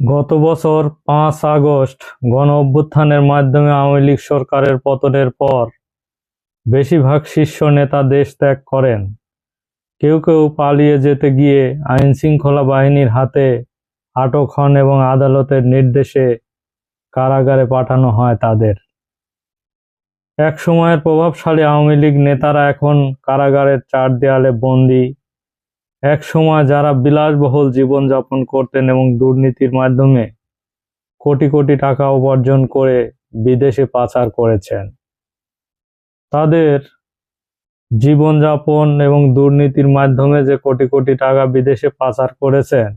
গত বছর পাঁচ আগস্ট গণ অভ্যুত্থানের মাধ্যমে আওয়ামী লীগ সরকারের পতনের পর বেশিরভাগ শীর্ষ নেতা দেশ ত্যাগ করেন। কেউ কেউ পালিয়ে যেতে গিয়ে আইন শৃঙ্খলা বাহিনীর হাতে আটক হন এবং আদালতের নির্দেশে কারাগারে পাঠানো হয় তাদের। এক সময়ের প্রভাবশালী আওয়ামী লীগ নেতারা এখন কারাগারের চার দেয়ালে বন্দী এক সময় যারা বিলাসবহুল জীবনযাপন করতেন এবং দুর্নীতির মাধ্যমে কোটি কোটি টাকা উপার্জন করে বিদেশে পাচার করেছেন, তাদের জীবনযাপন এবং দুর্নীতির মাধ্যমে যে কোটি কোটি টাকা বিদেশে পাচার করেছেন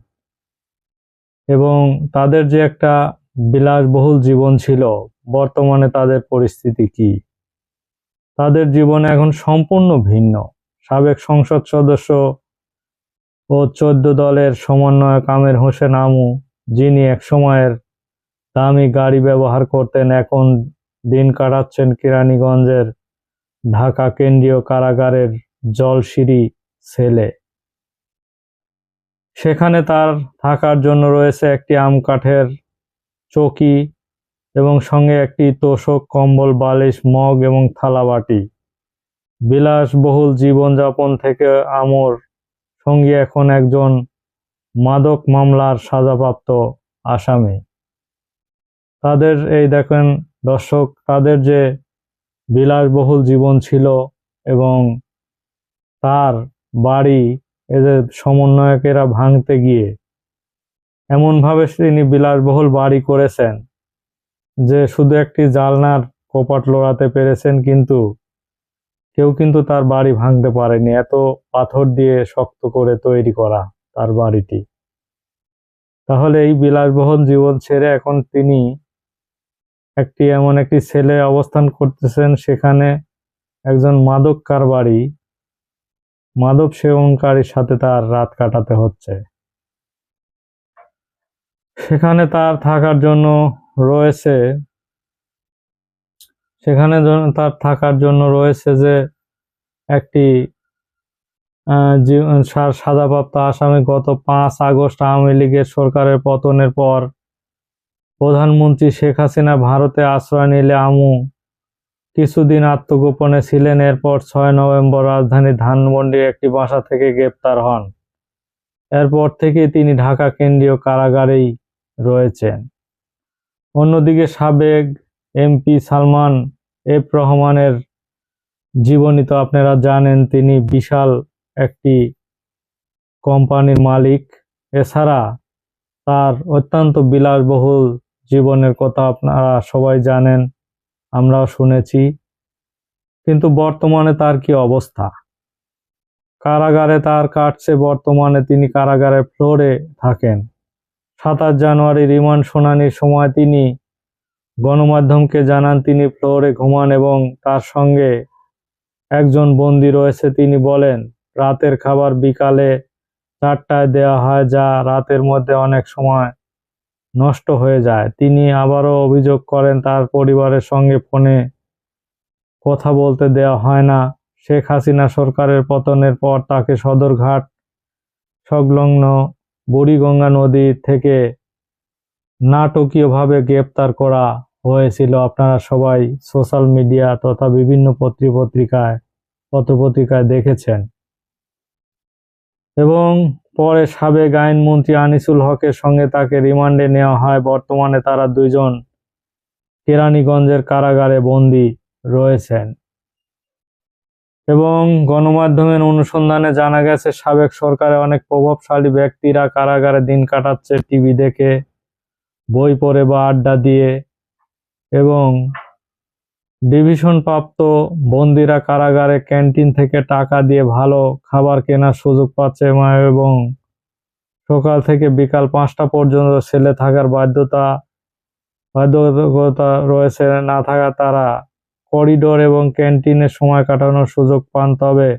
এবং তাদের যে একটা বিলাসবহুল জীবন ছিল, বর্তমানে তাদের পরিস্থিতি কি? তাদের জীবন এখন সম্পূর্ণ ভিন্ন। সাবেক সংসদ সদস্য ও চোদ্দ দলের সমন্বয়ক আমির হোসেন আমু, যিনি এক সময়ের দামি গাড়ি ব্যবহার করতেন, এখন দিন কাটাচ্ছেন কেরানীগঞ্জের ঢাকা কেন্দ্রীয় কারাগারের জলসিঁড়ি সেলে। সেখানে তার থাকার জন্য রয়েছে একটি আম কাঠের চৌকি এবং সঙ্গে একটি তোষক, কম্বল, বালিশ, মগ এবং থালাবাটি বিলাসবহুল জীবনযাপন থেকে আমর সঙ্গী এখন একজন মাদক মামলার সাজাপ্রাপ্ত আসামি। তাদের এই দেখেন দর্শক, তাদের যে বিলাসবহুল জীবন ছিল এবং তার বাড়ি এদের সমন্বয়কেরা ভাঙতে গিয়ে এমনভাবে তিনি বিলাসবহুল বাড়ি করেছেন যে শুধু একটি জালনার কপাট লড়াতে পেরেছেন, কিন্তু কেউ কিন্তু তার বাড়ি ভাঙতে পারেনি। এত পাথর দিয়ে শক্ত করে তৈরি করা তার বাড়িটি। তাহলে এই বিলাসবহুল জীবন ছেড়ে এখন তিনি একটি এমন একটি ছেলে অবস্থান করতেছেন সেখানে একজন মাদক কারবারি মাদক সেবনকারীর সাথে তার রাত কাটাতে হচ্ছে। সেখানে তার থাকার জন্য রয়েছে সেখানে তার থাকার জন্য রয়েছে যে একটি আহ, জীব- সা- সাজাপ্রাপ্ত আসামি গত পাঁচ আগস্ট আওয়ামী লীগের সরকারের পতনের পর প্রধানমন্ত্রী শেখ হাসিনা ভারতে আশ্রয় নিলে আমু কিছুদিন আত্মগোপনে ছিলেন। এরপর ছয় নভেম্বর রাজধানী ধানমন্ডির একটি বাসা থেকে গ্রেপ্তার হন। এরপর থেকে তিনি ঢাকা কেন্দ্রীয় কারাগারেই রয়েছেন। অন্যদিকে সাবেক এমপি সালমান এফ রহমানের জীবনী তো আপনারা জানেন, তিনি বিশাল একটি কোম্পানির মালিক। এছাড়া তার অত্যন্ত বিলাসবহুল জীবনের কথা আপনারা সবাই জানেন, আমরাও শুনেছি। কিন্তু বর্তমানে তার কি অবস্থা? কারাগারে তার কাটছে, বর্তমানে তিনি কারাগারে ফ্লোরে থাকেন। সাতাশ জানুয়ারি রিমান্ড শুনানির সময় তিনি গণমাধ্যমকে জানান, তিনি ফ্লোরে ঘুমান এবং তার সঙ্গে একজন বন্দী রয়েছে। তিনি বলেন, রাতের খাবার বিকালে চারটায় দেওয়া হয়, যা রাতের মধ্যে অনেক সময় নষ্ট হয়ে যায়। তিনি আবারও অভিযোগ করেন, তার পরিবারের সঙ্গে ফোনে কথা বলতে দেওয়া হয় না। শেখ হাসিনা সরকারের পতনের পর তাকে সদরঘাট, সংলগ্ন বুড়িগঙ্গা নদী থেকে নাটকীয়ভাবে গ্রেপ্তার করা হয়েছিল আপনারা সবাই সোশ্যাল মিডিয়া তথা বিভিন্ন পত্রিপত্রিকায়, পত্রপত্রিকায় দেখেছেন। এবং পরে সাবেক আইনমন্ত্রী আনিসুল হকের সঙ্গে তাকে রিমান্ডে নেওয়া হয়। বর্তমানে তারা দুইজন কেরানীগঞ্জের কারাগারে বন্দী রয়েছেন। এবং গণমাধ্যমের অনুসন্ধানে জানা গেছে, সাবেক সরকারের অনেক প্রভাবশালী ব্যক্তিরা কারাগারে দিন কাটাচ্ছে, টিভি দেখে, বই পড়ে বা আড্ডা দিয়ে এবং ডিভিশন প্রাপ্ত বন্দিরা কারাগারে ক্যান্টিন থেকে টাকা দিয়ে ভালো খাবার কেনার সুযোগ পাচ্ছে এবং সকাল থেকে বিকাল পাঁচটা পর্যন্ত সেলে থাকার বাধ্যতা বাধ্যতা রয়েছে। না থাকা তারা করিডোর এবং ক্যান্টিনে সময় কাটানোর সুযোগ পান, তবে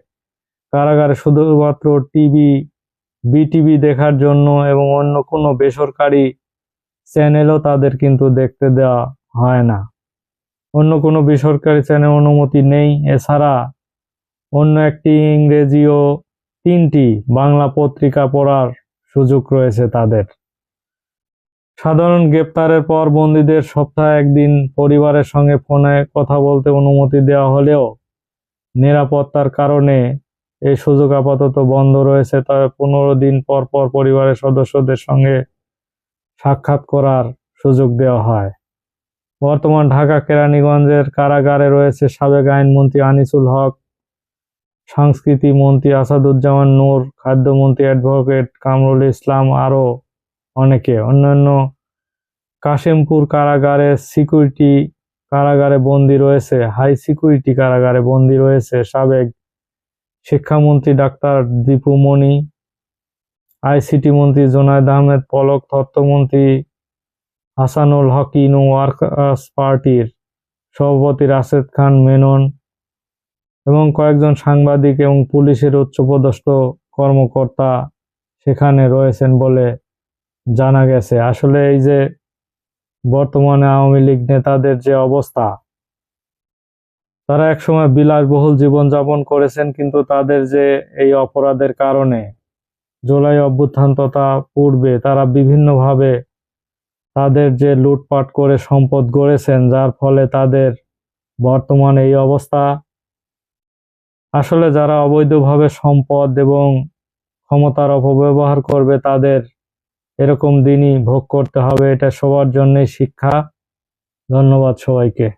কারাগারে শুধুমাত্র টিভি, বিটিভি দেখার জন্য এবং অন্য কোনো বেসরকারি চ্যানেলও তাদের কিন্তু দেখতে দেওয়া হয় না। অন্য কোনো বেসরকারি চ্যানেল অনুমতি নেই। এছাড়া অন্য একটি ইংরেজি ও তিনটি বাংলা পত্রিকা পড়ার সুযোগ রয়েছে তাদের। সাধারণ গ্রেপ্তারের পর বন্দীদের সপ্তাহে একদিন পরিবারের সঙ্গে ফোনে কথা বলতে অনুমতি দেওয়া হলেও নিরাপত্তার কারণে এই সুযোগ আপাতত বন্ধ রয়েছে। তবে পনেরো দিন পর পর পরিবারের সদস্যদের সঙ্গে সাক্ষাৎ করার সুযোগ দেওয়া হয়। বর্তমান ঢাকা কেরানীগঞ্জের কারাগারে রয়েছে সাবেক আইনমন্ত্রী আনিসুল হক, সংস্কৃতি মন্ত্রী আসাদুজ্জামান নূর, খাদ্যমন্ত্রী অ্যাডভোকেট কামরুল ইসলাম আরও অনেকে। অন্যান্য কাশিমপুর কারাগারে সিকিউরিটি কারাগারে বন্দি রয়েছে, হাই সিকিউরিটি কারাগারে বন্দি রয়েছে সাবেক শিক্ষামন্ত্রী ডাক্তার দীপু মনি, আইসিটি মন্ত্রী জোনায়েদ আহমেদ, পলক তথ্যমন্ত্রী হাসানুল হক ইনু ওয়ার্কার্স পার্টির সভাপতি রাশেদ খান মেনন এবং কয়েকজন সাংবাদিক এবং পুলিশের উচ্চপদস্থ কর্মকর্তা সেখানে রয়েছেন বলে জানা গেছে। আসলে এই যে বর্তমানে আওয়ামী লীগ নেতাদের যে অবস্থা, তারা একসময় বিলাসবহুল জীবনযাপন করেছেন কিন্তু তাদের যে এই অপরাধের কারণে জুলাই অভ্যুত্থান তথা পূর্বে তারা বিভিন্নভাবে তাদের যে লুটপাট করে সম্পদ গড়েছেন, যার ফলে তাদের বর্তমান এই অবস্থা। আসলে যারা অবৈধভাবে সম্পদ এবং ক্ষমতার অপব্যবহার করবে, তাদের এরকম দিনই ভোগ করতে হবে, এটা সবার জন্যই শিক্ষা। ধন্যবাদ সবাইকে।